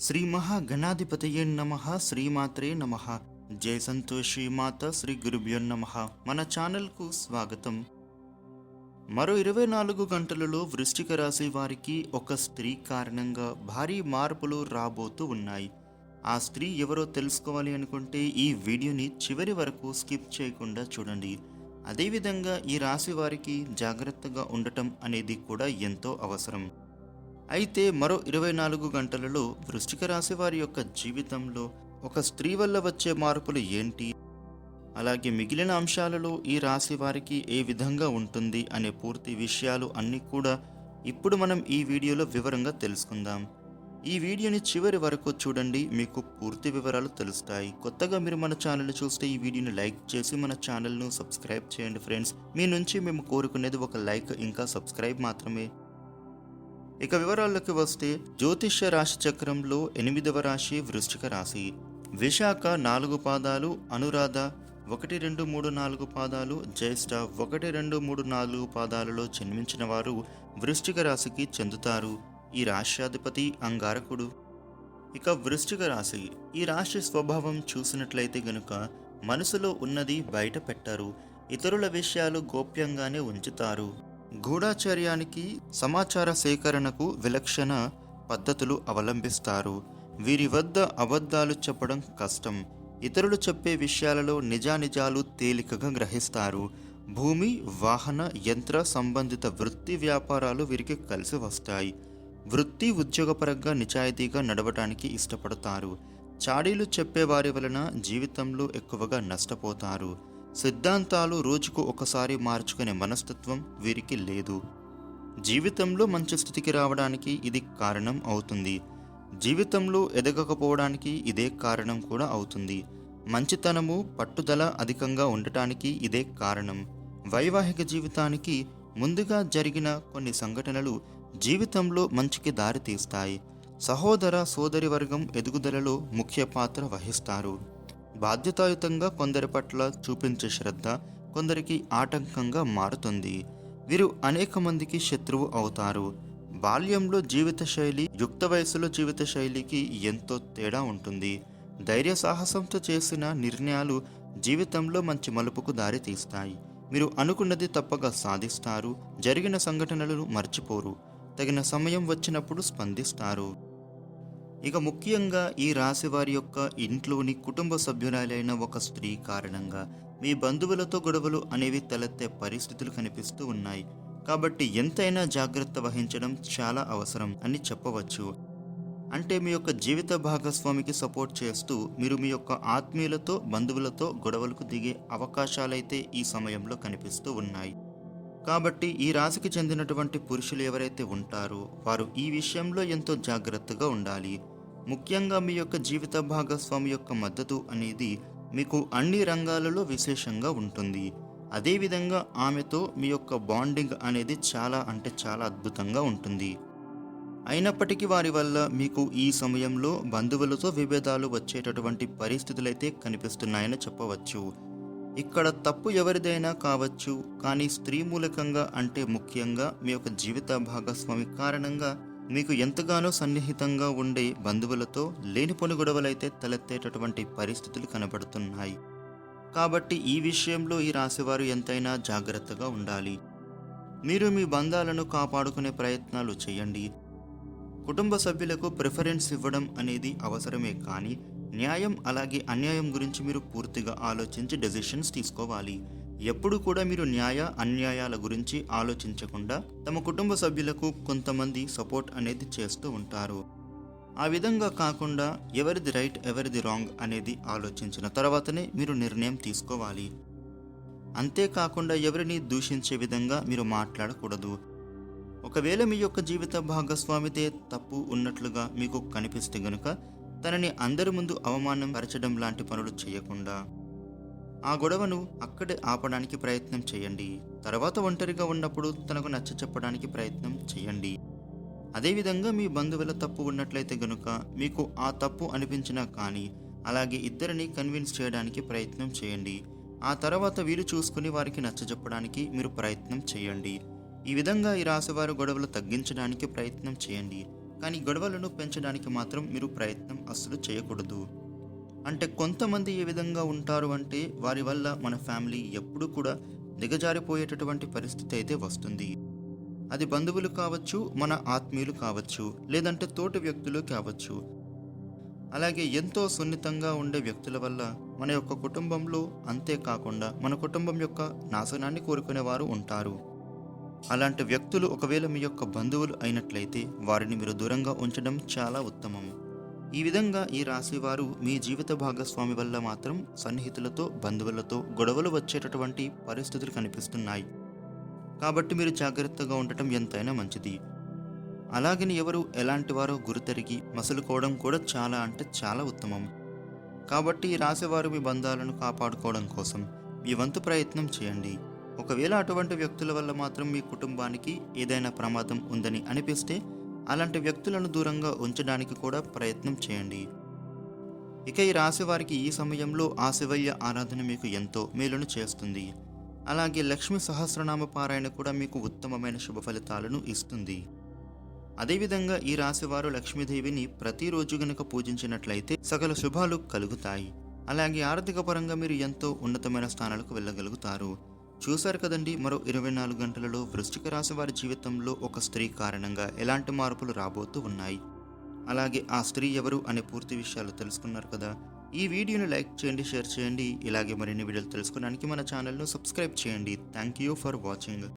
శ్రీ మహాగణాధిపతయే నమ శ్రీమాత్రే నమ. జయ సంతోషి మాత శ్రీ గురుభ్యో నమ. మన ఛానల్కు స్వాగతం. మరో ఇరవై నాలుగు గంటలలో వృష్టిక రాశి వారికి ఒక స్త్రీ కారణంగా భారీ మార్పులు రాబోతూ ఉన్నాయి. ఆ స్త్రీ ఎవరో తెలుసుకోవాలి అనుకుంటే ఈ వీడియోని చివరి వరకు స్కిప్ చేయకుండా చూడండి. అదేవిధంగా ఈ రాశి వారికి జాగ్రత్తగా ఉండటం అనేది కూడా ఎంతో అవసరం. అయితే మరో ఇరవై నాలుగు గంటలలో వృష్టిక రాశి వారి యొక్క జీవితంలో ఒక స్త్రీ వల్ల వచ్చే మార్పులు ఏంటి? అలాగే మిగిలిన అంశాలలో ఈ రాశి వారికి ఏ విధంగా ఉంటుంది అనే పూర్తి విషయాలు అన్నీ కూడా ఇప్పుడు మనం ఈ వీడియోలో వివరంగా తెలుసుకుందాం. ఈ వీడియోని చివరి వరకు చూడండి మీకు పూర్తి వివరాలు తెలుస్తాయి. కొత్తగా మీరు మన ఛానల్ చూస్తే ఈ వీడియోని లైక్ చేసి మన ఛానల్ను సబ్స్క్రైబ్ చేయండి ఫ్రెండ్స్. మీ నుంచి మేము కోరుకునేది ఒక లైక్ ఇంకా సబ్స్క్రైబ్ మాత్రమే. ఇక వివరాల్లోకి వస్తే జ్యోతిష్య రాశి చక్రంలో ఎనిమిదవ రాశి వృశ్చిక రాశి. విశాఖ నాలుగు పాదాలు అనురాధ ఒకటి రెండు మూడు నాలుగు పాదాలు జ్యేష్ఠ ఒకటి రెండు మూడు నాలుగు పాదాలలో జన్మించిన వారు వృశ్చిక రాశికి చెందుతారు. ఈ రాశ్యాధిపతి అంగారకుడు. ఇక వృశ్చిక రాశి. ఈ రాశి స్వభావం చూసినట్లయితే గనుక మనసులో ఉన్నది బయట పెట్టారు. ఇతరుల విషయాలు గోప్యంగానే ఉంచుతారు. గూఢాచర్యానికి సమాచార సేకరణకు విలక్షణ పద్ధతులు అవలంబిస్తారు. వీరి వద్ద అబద్ధాలు చెప్పడం కష్టం. ఇతరులు చెప్పే విషయాలలో నిజానిజాలు తేలికగా గ్రహిస్తారు. భూమి వాహన యంత్ర సంబంధిత వృత్తి వ్యాపారాలు వీరికి కలిసి వస్తాయి. వృత్తి ఉద్యోగపరంగా నిజాయితీగా నడవటానికి ఇష్టపడతారు. చాడీలు చెప్పేవారి వలన జీవితంలో ఎక్కువగా నష్టపోతారు. సిద్ధాంతాలు రోజుకు ఒకసారి మార్చుకునే మనస్తత్వం వీరికి లేదు. జీవితంలో మంచి స్థితికి రావడానికి ఇది కారణం అవుతుంది. జీవితంలో ఎదగకపోవడానికి ఇదే కారణం కూడా అవుతుంది. మంచితనము పట్టుదల అధికంగా ఉండటానికి ఇదే కారణం. వైవాహిక జీవితానికి ముందుగా జరిగిన కొన్ని సంఘటనలు జీవితంలో మంచికి దారి తీస్తాయి సహోదర సోదరి వర్గం ఎదుగుదలలో ముఖ్య పాత్ర వహిస్తారు. బాధ్యతాయుతంగా కొందరి పట్ల చూపించే శ్రద్ధ కొందరికి ఆటంకంగా మారుతుంది. వీరు అనేక మందికి శత్రువు అవుతారు. బాల్యంలో జీవిత శైలి యుక్త వయసులో జీవిత శైలికి ఎంతో తేడా ఉంటుంది. ధైర్య సాహసంతో చేసిన నిర్ణయాలు జీవితంలో మంచి మలుపుకు దారి తీస్తాయి. మీరు అనుకున్నది తప్పక సాధిస్తారు. జరిగిన సంఘటనలను మర్చిపోరు. తగిన సమయం వచ్చినప్పుడు స్పందిస్తారు. ఇక ముఖ్యంగా ఈ రాశి వారి యొక్క ఇంట్లోని కుటుంబ సభ్యురాలైన ఒక స్త్రీ కారణంగా మీ బంధువులతో గొడవలు అనేవి తలెత్తే పరిస్థితులు కనిపిస్తూ ఉన్నాయి. కాబట్టి ఎంతైనా జాగ్రత్త వహించడం చాలా అవసరం అని చెప్పవచ్చు. అంటే మీ యొక్క జీవిత భాగస్వామికి సపోర్ట్ చేస్తూ మీరు మీ యొక్క ఆత్మీయులతో బంధువులతో గొడవలకు దిగే అవకాశాలైతే ఈ సమయంలో కనిపిస్తూ ఉన్నాయి. కాబట్టి ఈ రాశికి చెందినటువంటి పురుషులు ఎవరైతే ఉంటారో వారు ఈ విషయంలో ఎంతో జాగ్రత్తగా ఉండాలి. ముఖ్యంగా మీ యొక్క జీవిత భాగస్వామి యొక్క మద్దతు అనేది మీకు అన్ని రంగాలలో విశేషంగా ఉంటుంది. అదేవిధంగా ఆమెతో మీ యొక్క బాండింగ్ అనేది చాలా అంటే చాలా అద్భుతంగా ఉంటుంది. అయినప్పటికీ వారి వల్ల మీకు ఈ సమయంలో బంధువులతో విభేదాలు వచ్చేటటువంటి పరిస్థితులైతే కనిపిస్తున్నాయని చెప్పవచ్చు. ఇక్కడ తప్పు ఎవరిదైనా కావచ్చు కానీ స్త్రీ మూలకంగా అంటే ముఖ్యంగా మీ యొక్క జీవిత భాగస్వామి కారణంగా మీకు ఎంతగానో సన్నిహితంగా ఉండే బంధువులతో లేని పని గొడవలైతే తలెత్తేటటువంటి పరిస్థితులు కనబడుతున్నాయి. కాబట్టి ఈ విషయంలో ఈ రాశివారు ఎంతైనా జాగ్రత్తగా ఉండాలి. మీరు మీ బంధాలను కాపాడుకునే ప్రయత్నాలు చేయండి. కుటుంబ సభ్యులకు ప్రిఫరెన్స్ ఇవ్వడం అనేది అవసరమే కానీ న్యాయం అలాగే అన్యాయం గురించి మీరు పూర్తిగా ఆలోచించి డెసిషన్స్ తీసుకోవాలి. ఎప్పుడు కూడా మీరు న్యాయ అన్యాయాల గురించి ఆలోచించకుండా తమ కుటుంబ సభ్యులకు కొంతమంది సపోర్ట్ అనేది చేస్తూ ఉంటారు. ఆ విధంగా కాకుండా ఎవరిది రైట్ ఎవరిది రాంగ్ అనేది ఆలోచించిన తర్వాతనే మీరు నిర్ణయం తీసుకోవాలి. అంతేకాకుండా ఎవరిని దూషించే విధంగా మీరు మాట్లాడకూడదు. ఒకవేళ మీ యొక్క జీవిత భాగస్వామితే తప్పు ఉన్నట్లుగా మీకు కనిపిస్తే గనుక తనని అందరి ముందు అవమానం పరచడం లాంటి పనులు చేయకుండా ఆ గొడవను అక్కడే ఆపడానికి ప్రయత్నం చేయండి. తర్వాత ఒంటరిగా ఉన్నప్పుడు తనకు నచ్చ చెప్పడానికి ప్రయత్నం చేయండి. అదేవిధంగా మీ బంధువుల తప్పు ఉన్నట్లయితే గనుక మీకు ఆ తప్పు అనిపించినా కానీ అలాగే ఇద్దరిని కన్విన్స్ చేయడానికి ప్రయత్నం చేయండి. ఆ తర్వాత వీలు చూసుకుని వారికి నచ్చజెప్పడానికి మీరు ప్రయత్నం చేయండి. ఈ విధంగా ఈ రాశివారు గొడవలు తగ్గించడానికి ప్రయత్నం చేయండి. కానీ గొడవలను పెంచడానికి మాత్రం మీరు ప్రయత్నం అస్సలు చేయకూడదు. అంటే కొంతమంది ఏ విధంగా ఉంటారు అంటే వారి వల్ల మన ఫ్యామిలీ ఎప్పుడూ కూడా దిగజారిపోయేటటువంటి పరిస్థితి అయితే వస్తుంది. అది బంధువులు కావచ్చు మన ఆత్మీయులు కావచ్చు లేదంటే తోటి వ్యక్తులు కావచ్చు. అలాగే ఎంతో సున్నితంగా ఉండే వ్యక్తుల వల్ల మన యొక్క కుటుంబంలో అంతేకాకుండా మన కుటుంబం యొక్క నాశనాన్ని కోరుకునేవారు ఉంటారు. అలాంటి వ్యక్తులు ఒకవేళ మీ యొక్క బంధువులు అయినట్లయితే వారిని మీరు దూరంగా ఉంచడం చాలా ఉత్తమం. ఈ విధంగా ఈ రాశివారు మీ జీవిత భాగస్వామి వల్ల మాత్రం సన్నిహితులతో బంధువులతో గొడవలు వచ్చేటటువంటి పరిస్థితులు కనిపిస్తున్నాయి. కాబట్టి మీరు జాగ్రత్తగా ఉండటం ఎంతైనా మంచిది. అలాగని ఎవరు ఎలాంటి వారో గురితెరిగి మసులుకోవడం కూడా చాలా అంటే చాలా ఉత్తమం. కాబట్టి ఈ రాశివారు మీ బంధాలను కాపాడుకోవడం కోసం మీ వంతు ప్రయత్నం చేయండి. ఒకవేళ అటువంటి వ్యక్తుల వల్ల మాత్రం మీ కుటుంబానికి ఏదైనా ప్రమాదం ఉందని అనిపిస్తే అలాంటి వ్యక్తులను దూరంగా ఉంచడానికి కూడా ప్రయత్నం చేయండి. ఇక ఈ రాశి వారికి ఈ సమయంలో ఆ శివయ్య ఆరాధన మీకు ఎంతో మేలును చేస్తుంది. అలాగే లక్ష్మీ సహస్రనామ పారాయణ కూడా మీకు ఉత్తమమైన శుభ ఫలితాలను ఇస్తుంది. అదేవిధంగా ఈ రాశివారు లక్ష్మీదేవిని ప్రతిరోజు గనుక పూజించినట్లయితే సకల శుభాలు కలుగుతాయి. అలాగే ఆర్థిక పరంగా మీరు ఎంతో ఉన్నతమైన స్థానాలకు వెళ్ళగలుగుతారు. చూశారు కదండి మరో ఇరవై నాలుగు గంటలలో వృష్టిక రాశి వారి జీవితంలో ఒక స్త్రీ కారణంగా ఎలాంటి మార్పులు రాబోతూ ఉన్నాయి? అలాగే ఆ స్త్రీ ఎవరు అనే పూర్తి విషయాలు తెలుసుకున్నారు కదా. ఈ వీడియోని లైక్ చేయండి షేర్ చేయండి. ఇలాగే మరిన్ని వీడియోలు తెలుసుకోవడానికి మన ఛానల్ను సబ్స్క్రైబ్ చేయండి. Thank you for watching.